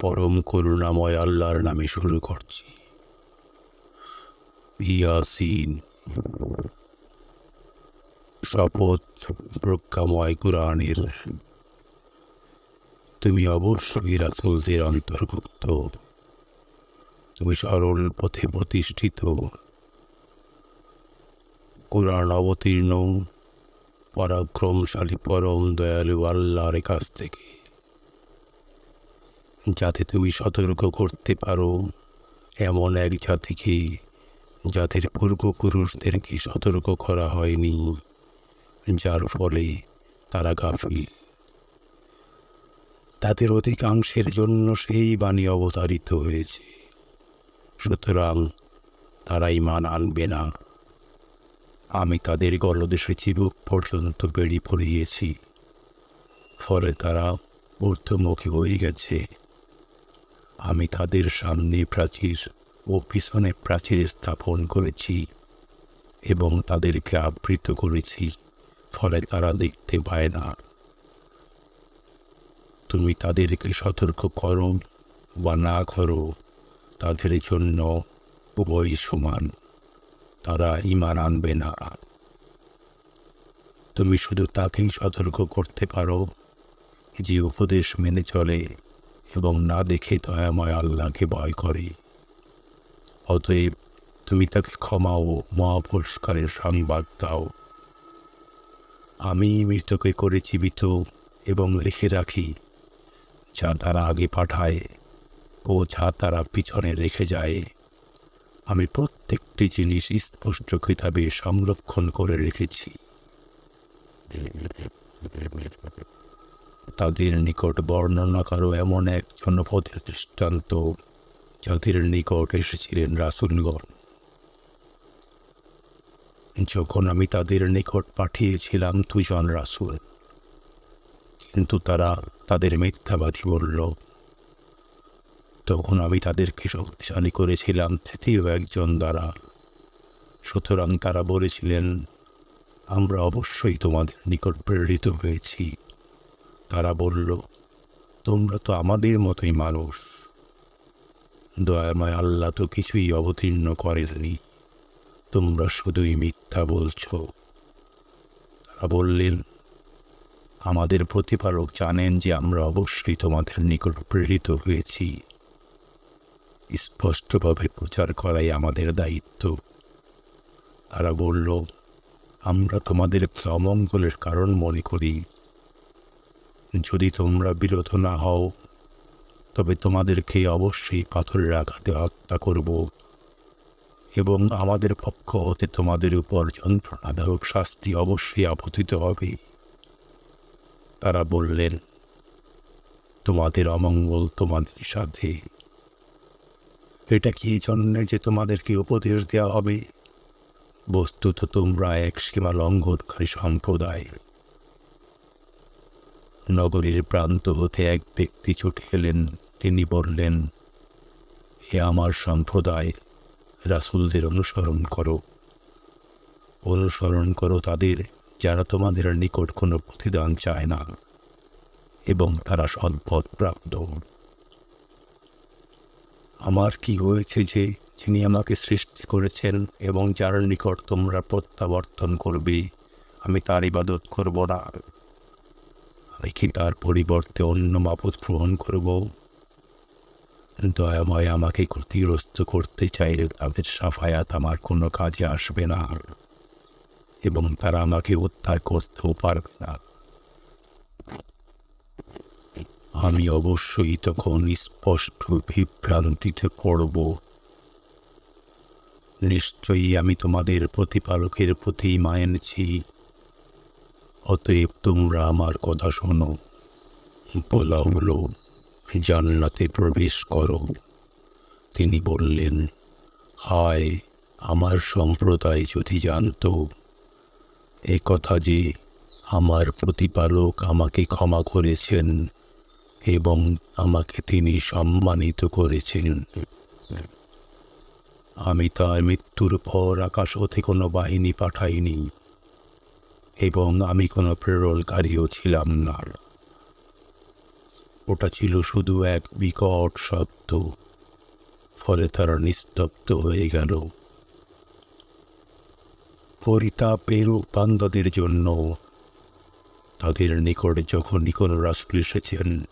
পরম করুণাময় আল্লাহর নামে শুরু করছি। ইয়াসিন। শপথ প্রজ্ঞাময় কোরআনের। তুমি অবশ্যই রাসুলদের অন্তর্ভুক্ত। তুমি সরল পথে প্রতিষ্ঠিত। কোরআন অবতীর্ণ, পরাক্রমশালী, পরম দয়ালু আল্লাহর কাছ থেকে। যাতে তুমি সতর্ক করতে পারো। এমন এক জাতিকে যাদের পূর্বপুরুষদেরকে সতর্ক করা হয়নি, যার ফলে তারা গাফিল। তাদের অধিকাংশের জন্য সেই বাণী অবতারিত হয়েছে। সুতরাং তারা ইমান আনবে না। আমি তাদের গলদেশে চিবুক পর্যন্ত বেড়ি পড়িয়েছি, ফলে তারা ঊর্ধ্বমুখী হয়ে গেছে। আমি তাদের সামনে প্রাচীর ও পিছনে প্রাচীর স্থাপন করেছি এবং তাদেরকে আবৃত করেছি, ফলে তারা দেখতে পায় না। তুমি তাদেরকে সতর্ক করো বা না করো, তাদের জন্য উভয় সমান। তারা ইমান আনবে না। তুমি শুধু তাকেই সতর্ক করতে পারো যে উপদেশ মেনে চলে। এবং না দেখে দয়াময় আল্লাহকে ভয় করে। অতএব তুমি তাকে ক্ষমা ও মহাপুরস্কারের সংবাদ দাও। আমি মৃতকে করে জীবিত এবং লিখে রাখি, যা তারা আগে পাঠায় ও যা তারা পিছনে রেখে যায়। আমি প্রত্যেকটি জিনিস স্পষ্ট কিতাবে সংরক্ষণ করে রেখেছি। তাদের নিকট বর্ণনা করো এমন এক জনপদের দৃষ্টান্ত যাদের নিকট এসেছিলেন রাসুলগণ। যখন আমি তাদের নিকট পাঠিয়েছিলাম দুজন রাসুল, কিন্তু তারা তাদের মিথ্যাবাদী বলল। তখন আমি তাদেরকে শক্তিশালী করেছিলাম, তৃতীয় একজন দ্বারা। সুতরাং তারা বলেছিলেন, আমরা অবশ্যই তোমাদের নিকট প্রেরিত হয়েছি। তারা বলল, তোমরা তো আমাদের মতোই মানুষ। দয়াময় আল্লাহ তো কিছুই অবতীর্ণ করেননি। তোমরা শুধুই মিথ্যা বলছ। তারা বললেন, আমাদের প্রতিপালক জানেন যে আমরা অবশ্যই তোমাদের নিকট প্রেরিত হয়েছি। স্পষ্টভাবে প্রচার করাই আমাদের দায়িত্ব। তারা বলল, আমরা তোমাদের অমঙ্গলের কারণ মনে করি। যদি তোমরা বিরত না হও, তবে তোমাদেরকে অবশ্যই পাথরের আঘাতে হত্যা করব এবং আমাদের পক্ষ হতে তোমাদের উপর যন্ত্রণাদায়ক শাস্তি অবশ্যই আপতিত হবে। তারা বললেন, তোমাদের অমঙ্গল তোমাদের সাথে। এটা কি জন্যে যে তোমাদেরকে উপদেশ দেওয়া হবে? বস্তুত তোমরা এক সীমা লঙ্ঘনকারী সম্প্রদায়। নগরীর প্রান্ত হতে এক ব্যক্তি ছুটে এলেন। তিনি বললেন, হে আমার সম্প্রদায়, রাসুলদের অনুসরণ করো। অনুসরণ করো তাদের যারা তোমাদের নিকট কোনো প্রতিদান চায় না এবং তারা সৎপথ প্রাপ্ত। আমার কি হয়েছে যে যিনি আমাকে সৃষ্টি করেছেন এবং যার নিকট তোমরা প্রত্যাবর্তন করবে, আমি তার ইবাদত করব না? আমি কি তার পরিবর্তে অন্য মাপদ গ্রহণ করব। দয়াময় আমাকে ক্ষতিগ্রস্ত করতে চাইলে তাদের সাফায়াত আমার কোনো কাজে আসবে না এবং তারা আমাকে উদ্ধার করতেও পারবে না। আমি অবশ্যই তখন স্পষ্ট বিভ্রান্তিতে পড়ব। নিশ্চয়ই আমি তোমাদের প্রতিপালকের প্রতি মায়েনছি অতএব তোমরা আমার কথা শোনো। বলা হলো জান্নাতে প্রবেশ করো। তিনি বললেন, হায়, আমার সম্প্রদায় যদি জানত এ কথা যে আমার প্রতিপালক আমাকে ক্ষমা করেছেন এবং আমাকে তিনি সম্মানিত করেছেন। আমি তার মৃত্যুর পর আকাশ হতে কোনো বাহিনী পাঠাইনি। এবং আমি কোনো প্রেরণকারীও ছিলাম না। ওটা ছিল শুধু এক বিকট শব্দ, ফলে তারা নিস্তব্ধ হয়ে গেল। পরিতাপের বান্দাদের জন্য তাদের নিকটে যখনই কোনো রাসুল এসেছেন,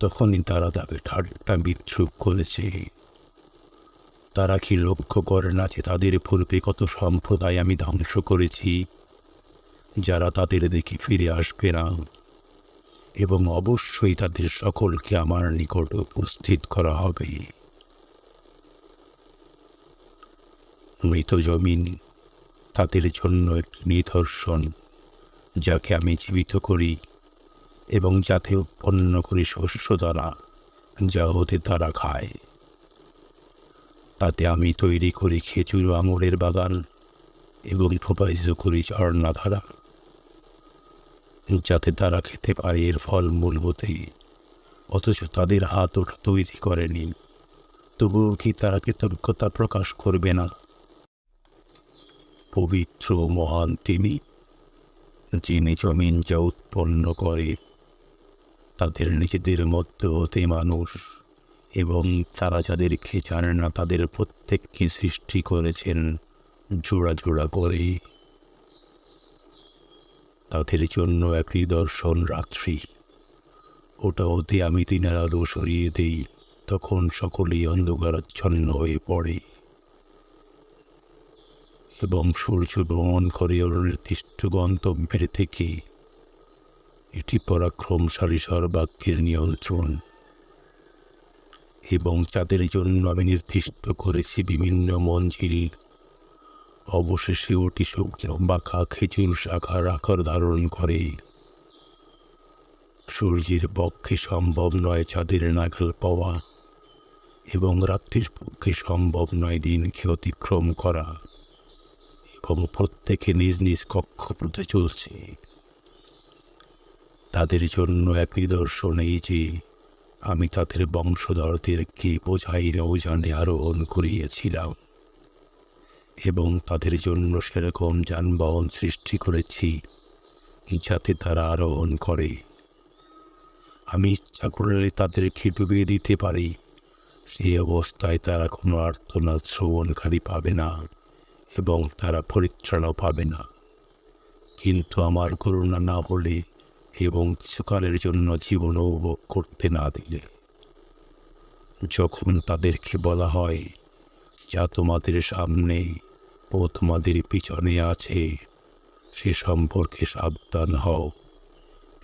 তখনই তারা তাকে ঠাট্টা বিদ্রুপ করেছে। তারা কি লক্ষ্য করে না যে তাদের পূর্বে কত সম্প্রদায় আমি ধ্বংস করেছি? যারা তাদের দেখে ফিরে আসবে না। এবং অবশ্যই তাদের সকলকে আমার নিকট উপস্থিত করা হবে। মৃত জমিন তাদের জন্য একটি নিদর্শন, যাকে আমি জীবিত করি এবং যাতে উৎপন্ন করি শস্য দ্বারা যা হতে তারা খায়। তাতে আমি তৈরি করি খেজুর, আঙুরের বাগান এবং প্রবাহিত করি ঝর্ণাধারা। যাতে তারা খেতে পারে, এর ফলমূল হতেই। অথচ তাদের হাত ওটা তৈরি করেনি। তবুও কি তারা কৃতজ্ঞতা প্রকাশ করবে না? পবিত্র মহান তিনি, যিনি জমিন যা উৎপন্ন করে, তাদের নিজেদের মধ্যে হতে মানুষ, এবং তারা যাদেরকে জানে না, তাদের প্রত্যেককে সৃষ্টি করেছেন, জোড়া জোড়া করে তাদের জন্য এক নিদর্শন রাত্রি। ওটা হতে আমি দিনের আলো সরিয়ে দেই, তখন সকলেই অন্ধকারাচ্ছন্ন হয়ে পড়ে। এবং সূর্য ভ্রমণ করে ওর নির্দিষ্ট গন্তব্যের থেকে এটি পরাক্রমশালী সর্বাক্যের নিয়ন্ত্রণ। এবং যাদের জন্য আমি নির্দিষ্ট করেছি বিভিন্ন মঞ্জিল অবশেষে ওটি শুকনো বাঁকা খেজুর শাখার আকার ধারণ করে। সূর্যের পক্ষে সম্ভব নয় চাঁদের নাগাল পাওয়া এবং রাত্রির পক্ষে সম্ভব নয় দিনকে অতিক্রম করা এবং প্রত্যেকে নিজ নিজ কক্ষপথে চলছে। তাদের জন্য এক নিদর্শন এই যে, আমি তাদের বংশধরদেরকে বোঝাই নৌজানে আরোহণ করিয়েছিলাম। এবং তাদের জন্য সেরকম যানবাহন সৃষ্টি করেছি, যাতে তারা আরোহণ করে। আমি ইচ্ছা করলে তাদেরকে ডুবিয়ে দিতে পারি। সেই অবস্থায় তারা কোনো আর্তনাদ শ্রবণকারী পাবে না এবং তারা পরিত্রাণও পাবে না। কিন্তু আমার করুণা না হলে এবং কিছুকালের জন্য জীবন উপভোগ করতে না দিলে। যখন তাদেরকে বলা হয়, যা তোমাদের সামনে ও তোমাদের পিছনে আছে। সে সম্পর্কে সাবধান হও,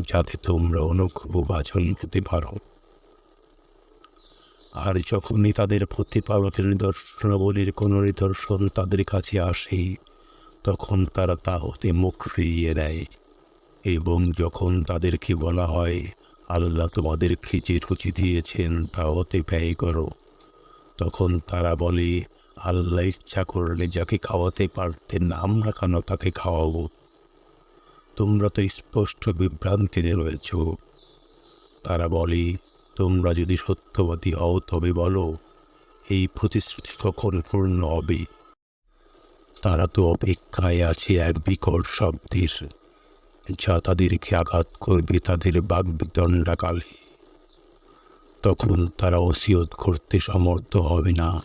যাতে তোমরা অনুগ্রহ বাচন হতে পারো। আর যখনই তাদের প্রতিপালকের নিদর্শনাবলীর কোনো নিদর্শন তাদের কাছে আসে, তখন তারা তা হতে মুখ ফিরিয়ে দেয়। এবং যখন তাদেরকে বলা হয়, আল্লাহ তোমাদেরকে যে রুচি দিয়েছেন তা হতে ব্যয় করো, তখন তারা বলে আল্লাহ ইচ্ছা করলে যাকে খাওয়াতে পারতেন, আমরা কেন তাকে খাওয়াবো? তোমরা তো স্পষ্ট বিভ্রান্তিতে রয়েছ। তারা বলে, তোমরা যদি সত্যবাদী হও, তবে বলো, এই প্রতিশ্রুতি কখন পূর্ণ হবে? তারা তো অপেক্ষায় আছে এক বিকট শব্দের, যা তাদেরকে আঘাত করবে তাদের বাগবিদণ্ডাকালে তখন তারা ওসিয়ত করতে সমর্থ হবে না।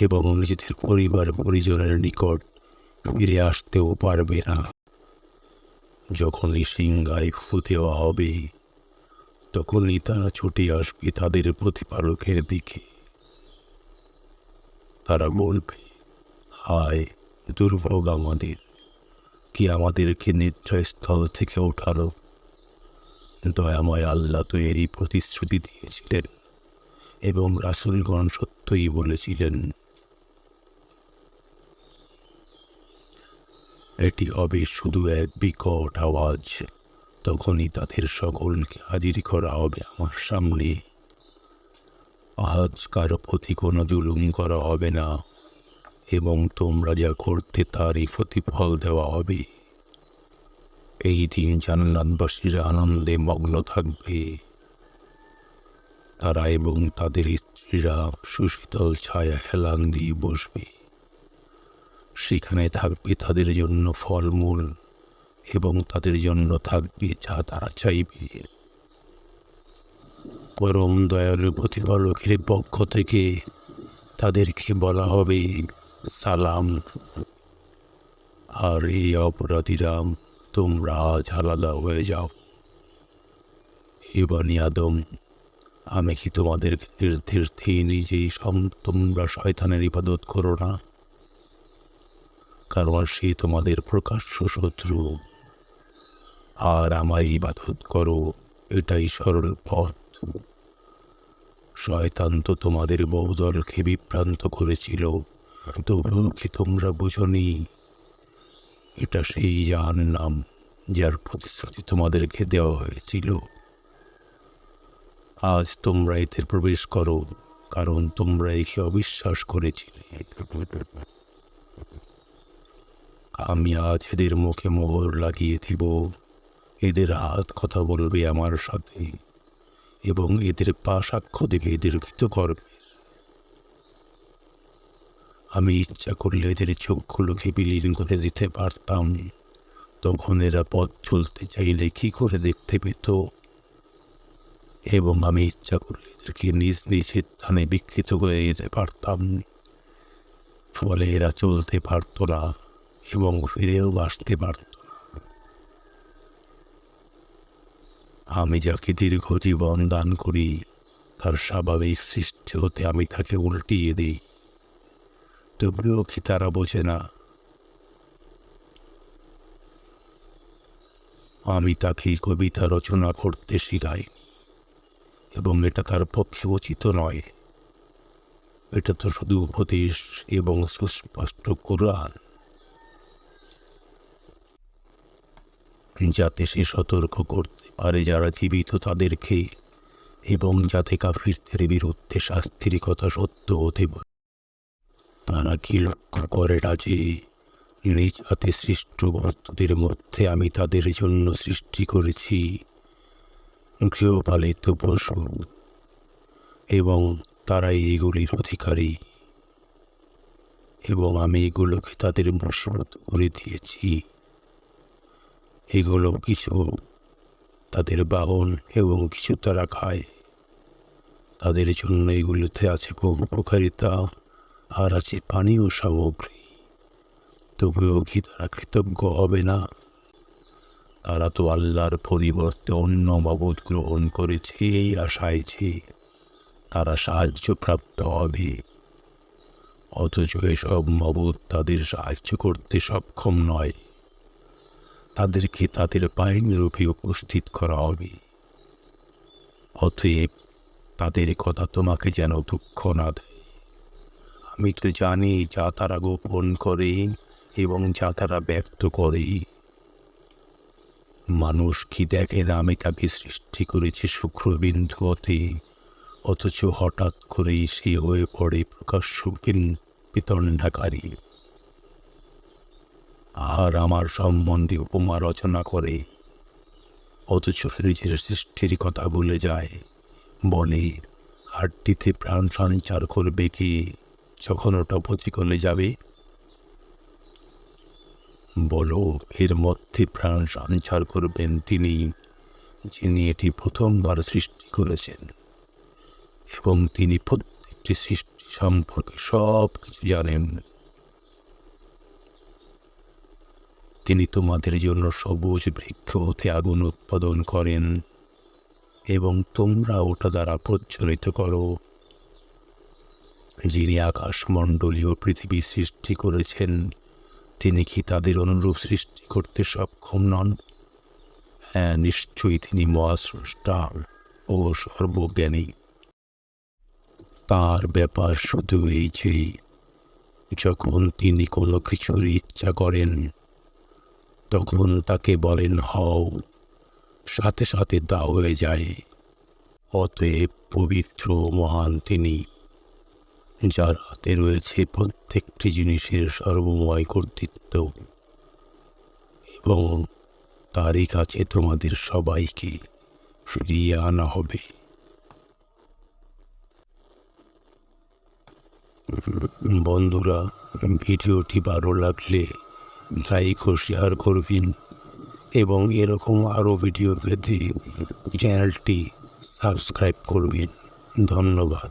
এবং নিজেদের পরিবার পরিজনের নিকট ফিরে আসতেও পারবে না। যখনই সিংহায় ফু দেওয়া হবে, তখনই তারা ছুটে আসবে তাদের প্রতিপালকের দিকে। তারা বলবে, হায়, দুর্ভোগ আমাদের। কি আমাদেরকে নিদ্রাস্থল থেকে ওঠালো? দয়াময় আল্লাহ তো এরই প্রতিশ্রুতি দিয়েছিলেন এবং রাসুলগণ সত্যই বলেছিলেন এটি হবে শুধু এক বিকট আওয়াজ। তখনই তাদের সকলকে হাজির করা হবে আমার সামনে। আজ কারও প্রতি কোনো জুলুম করা হবে না, এবং তোমরা যা করতে তারই প্রতিফল দেওয়া হবে। এই দিন জান্নাতবাসীরা আনন্দে মগ্ন থাকবে। তারা এবং তাদের স্ত্রীরা সুশীতল ছায়া হেলান দিয়ে বসবে। সেখানে থাকবে, তাদের জন্য ফলমূল এবং তাদের জন্য থাকবে যা তারা চাইবে। পরম দয়ালু প্রতিপালকের পক্ষ থেকে তাদেরকে বলা হবে, সালাম। আর এই অপরাধীরা তোমরা আজ আলাদা হয়ে যাও। এবানি আদম, আমি কি তোমাদের নির্দেশ যে সম- তোমরা শয়তানের ইবাদত করো না? কারণ সে তোমাদের প্রকাশ্য শত্রু। আর আমার ইবাদত করো, এটাই সরল পথ। শয়তান তো তোমাদের বহুদলকে বিভ্রান্ত করেছিল, তবুও কি তোমরা বুঝনি? এটা সেই জাহান নাম যার প্রতিশ্রুতি তোমাদেরকে দেওয়া হয়েছিল। আজ তোমরা এতে প্রবেশ করো, কারণ তোমরা একে অবিশ্বাস করেছিলে। আমি আজ এদের মুখে মোহর লাগিয়ে দিব। এদের হাত কথা বলবে আমার সাথে এবং এদের পা সাক্ষ্য দেবে এদের কৃতকর্মে। আমি ইচ্ছা করলে এদের চোখগুলোকে বিলীন করে দিতে পারতাম। তখন এরা পথ চলতে চাইলে কি করে দেখতে পেত? এবং আমি ইচ্ছা করলে এদেরকে নিজ নিজ স্থানে বিকৃত করে যেতে পারতাম। ফলে এরা চলতে পারতো না। এবং ফিরেও আসতে পারত আমি যাকে দীর্ঘ জীবন দান করি, তার স্বাভাবিক সৃষ্টি হতে আমি তাকে উল্টিয়ে দিই। তবুও কি তারা বোঝে না? আমি তাকে কবিতা রচনা করতে শিখাইনি এবং এটা তার পক্ষে উচিত নয়। এটা তো শুধু উপদেশ এবং সুস্পষ্ট কোরআন। যাতে সে সতর্ক করতে পারে যারা জীবিত তাদেরকে এবং যাতে কাফিরদের বিরুদ্ধে শাস্তির কথা সত্য হতে পারে। তারা কি লক্ষ্য করে না যে নিজ হাতে সৃষ্ট বস্তুদের মধ্যে আমি তাদের জন্য সৃষ্টি করেছি? গৃহপালিত পশু এবং তারাই এগুলির অধিকারী এবং আমি এগুলোকে তাদের বশীভূত করে দিয়েছি। এগুলো কিছু তাদের বাহন এবং কিছু তারা খায়। তাদের জন্য এগুলোতে আছে বহু উপকারিতা আর আছে পানীয় সামগ্রী। তবুও কি তারা কৃতজ্ঞ হবে না? তারা তো আল্লাহর পরিবর্তে অন্য বাবদ গ্রহণ করেছে, এই আশায় যে তারা সাহায্যপ্রাপ্ত হবে। অথচ এসব মবদ তাদের সাহায্য করতে সক্ষম নয়। তাদেরকে তাদের রূপে উপস্থিত করা হবে। অতএব তাদের কথা তোমাকে যেন দুঃখ না দেয়। আমি তো জানি যা তারা গোপন করে এবং যা তারা ব্যক্ত করে। মানুষ কি দেখে না আমি তাকে সৃষ্টি করেছি শুক্রবিন্দু হতে অথচ হঠাৎ করেই সে হয়ে পড়ে প্রকাশ্য বিতণ্ডাকারী। আর আমার সম্বন্ধে উপমা রচনা করে। অথচ নিজের সৃষ্টির কথা ভুলে যায়। বলে হাড্ডিতে প্রাণ সঞ্চার করবে কি? যখন ওটা পচি করলে যাবে? বলো, এর মধ্যে প্রাণ সঞ্চার করবেন তিনি, যিনি এটি প্রথমবার সৃষ্টি করেছেন। এবং তিনি প্রত্যেকটি সৃষ্টি সম্পর্কে সব কিছু জানেন। তিনি তোমাদের জন্য সবুজ বৃক্ষ হতে আগুন উৎপাদন করেন এবং তোমরা ওটা দ্বারা প্রজ্বলিত করো। যিনি আকাশমণ্ডলীয় পৃথিবী সৃষ্টি করেছেন, তিনি কি তাদের অনুরূপ সৃষ্টি করতে সক্ষম নন? হ্যাঁ নিশ্চয়ই তিনি মহাস্রষ্টা ও সর্বজ্ঞানী। তার ব্যাপার শুধু এই যে, যখন তিনি কোনো কিছুর ইচ্ছা করেন তখন তাকে বলেন, হও। সাথে সাথে তা হয়ে যায়। অতএব পবিত্র মহান তিনি, যার হাতে রয়েছে প্রত্যেকটি জিনিসের সর্বময় কর্তৃত্ব এবং তারই কাছে তোমাদের সবাইকে ফিরিয়ে আনা হবে। বন্ধুরা, ভিডিওটি ভালো লাগলে লাইক ও শেয়ার করবেন এবং এরকম আরও ভিডিও পেতে চ্যানেলটি সাবস্ক্রাইব করবেন। ধন্যবাদ।